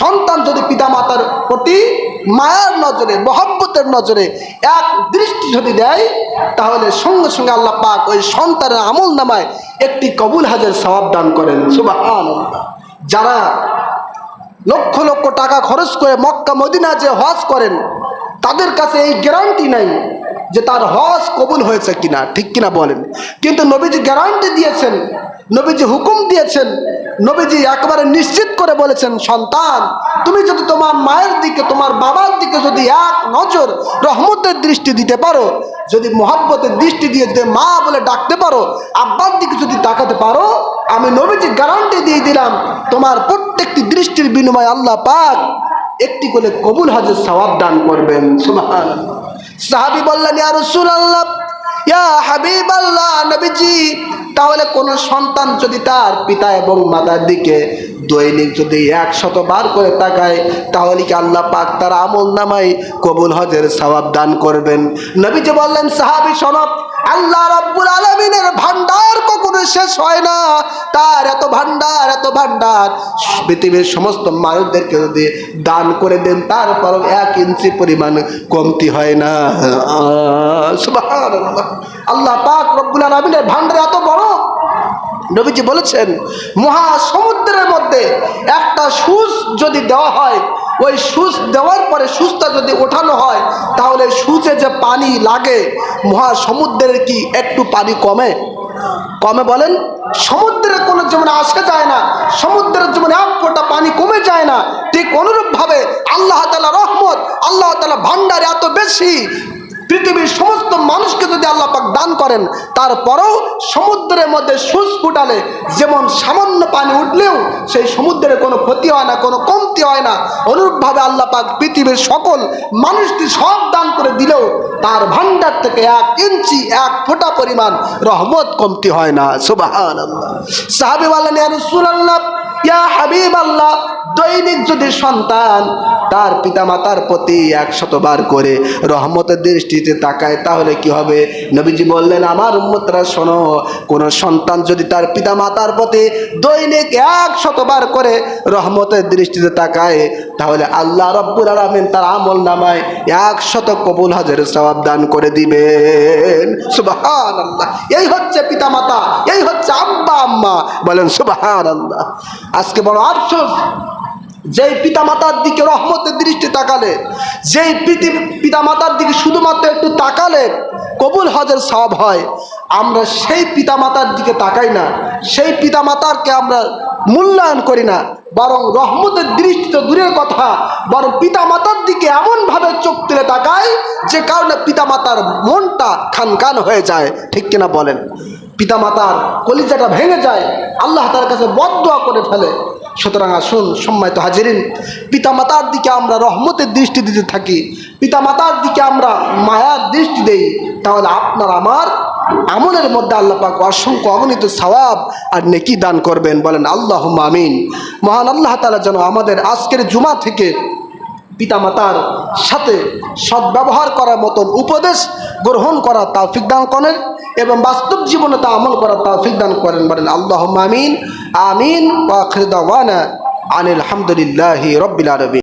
সন্তান যদি পিতামাতার প্রতি মায়ার নজরে, মহব্বতের নজরে এক দৃষ্টি যদি দেয়, তাহলে সঙ্গে সঙ্গে আল্লাহ পাক ওই সন্তানের আমল নামায় একটি কবুল হাজার সবাব দান করেন। সুবাহ যারা লক্ষ লক্ষ টাকা খরচ করে মক্কা, মদিনা যে হজ করেন, তাদের কাছে এই গ্যারান্টি নাই। যে তার হজ কবুল হয়েছে কিনা, ঠিক কিনা বলেন। কিন্তু নবীজি গ্যারান্টি দিয়েছেন, নবীজি হুকুম দিয়েছেন, নবীজি একবারে নিশ্চিত করে বলেছেন, সন্তান, তুমি যদি তোমার মায়ের দিকে, তোমার বাবার দিকে যদি এক নজর রহমতের দৃষ্টি দিতে পারো, যদি মোহাব্বতের দৃষ্টি দিয়ে যদি মা বলে ডাকতে পারো, আব্বার দিকে যদি তাকাতে পারো, আমি নবীজি গ্যারান্টি দিয়ে দিলাম, তোমার প্রত্যেকটি দৃষ্টির বিনিময়ে আল্লাহ পাক একটি করে কবুল হাজর সওয়াব দান করবেন। সুবহানাল্লাহ। সাহাবী বললেন, ইয়া রাসূলুল্লাহ, ইয়া হাবিবাল্লাহ, নবীজি, তাহলে কোন সন্তান যদি তার পিতা এবং মাতার দিকে দৈনিক যদি একশত বার করে তাকায়, তাহলে কি আল্লাহ পাক তার আমল নামাই কবুল হজের সওয়াব দান করবেন? নবীজি বললেন, সাহাবি সনব, আল্লাহ রব্বুল আলামিনের ভান্ডার কখনো শেষ হয় না। তার এত ভান্ডার এত ভান্ডার পৃথিবীর সমস্ত মানুষদেরকে যদি দান করে দেন তারপরও এক ইঞ্চি পরিমাণ কমতি হয় না। আল্লাহ পাক রব্বুল আলামিনের ভান্ডার এত বড় নবীজি বলেছেন, মহাসমুদ্রের মধ্যে একটা সুচ যদি দেওয়া হয়, ওই সুচ দেওয়ার পরে সুচটা যদি ওঠানো হয়, তাহলে সুচে যে পানি লাগে, মহাসমুদ্রের কি একটু পানি কমে? কমে বলেন সমুদ্রে কোনো যেমন আসে যায় না, সমুদ্রের যেমন এক ফোঁটা পানি কমে যায় না। ঠিক অনুরূপভাবে আল্লাহ তালা রহমত, আল্লাহ তালা ভান্ডার এত বেশি পৃথিবীর সমস্ত মানুষকে যদি আল্লাহ পাক দান করেন, তারপরেও সমুদ্রের মধ্যে সুচ ফুটালে, যেমন সামান্য পানি উঠলেও সেই সমুদ্রের কোনো ক্ষতি হয় না, কোনো কমতি হয় না। অনুরূপভাবে আল্লাহ পাক পৃথিবীর সকল মানুষটি সব দান করে দিলেও তার ভান্ডার থেকে এক ইঞ্চি, এক ফোঁটা পরিমাণ রহমত কমতি হয় না। সুবাহান সাহাবি রাসূলুল্লাহ, ইয়া হাবিব আল্লাহ দৈনিক যদি সন্তান তার পিতামাতার প্রতি একশতবার করে রহমতের দৃষ্টিতে তাকায়, তাহলে কি হবে? নবীজি বললেন, আমার উম্মতরা, শোনো, কোনো সন্তান যদি তার পিতামাতার প্রতি দৈনিক একশতবার করে রহমতের দৃষ্টিতে তাকায়, তাহলে আল্লাহ রব্বুল আলমিন তার আমল নামায় একশত কবুল হাজার সবাব দান করে দিবেন। সুবাহান আল্লাহ এই হচ্ছে পিতামাতা, এই হচ্ছে আব্বা আম্মা বলেন সুবাহান আল্লাহ আজকে বড় আফসোস। যেই পিতামাতার দিকে রহমতের দৃষ্টি তাকালে, যেই পিতামাতার দিকে শুধুমাত্র একটু তাকালে কবুল হজের সব হয়, আমরা সেই পিতামাতার দিকে তাকাই না, সেই পিতামাতারকে আমরা মূল্যায়ন করি না, বরং রহমতের দৃষ্টি তো দূরের কথা, বরং পিতামাতার দিকে এমনভাবে চোখ তুলে তাকাই, যে কারণে পিতামাতার মনটা খানখান হয়ে যায়। ঠিক কিনা বলেন? পিতামাতার কলিজাটা ভেঙে যায়, আল্লাহ তার কাছে বদয়া করে ফেলে সুতরাং আসুন, সম্মানিত হাজিরিন, পিতামাতার দিকে আমরা রহমতের দৃষ্টি দিতে থাকি। পিতামাতার দিকে আমরা মায়ার দৃষ্টি দেই, তাহলে আপনার আমার আমলের মধ্যে আল্লাহ পাক অসংখ্য অগণিত সওয়াব আর নেকি দান করবেন। বলেন আল্লাহ আমিন। মহান আল্লাহ তালা যেন আমাদের আজকের জুমা থেকে পিতামাতার সাথে সদ্ব্যবহার করার মতন উপদেশ গ্রহণ করা তাওফিক দান করেন এবং বাস্তব জীবনে তা আমল করা তাওফিক দান করেন বলেন আল্লাহ আমিন। আমিন। আনিল আলহামদুলিল্লাহ রব্বিল আলামিন।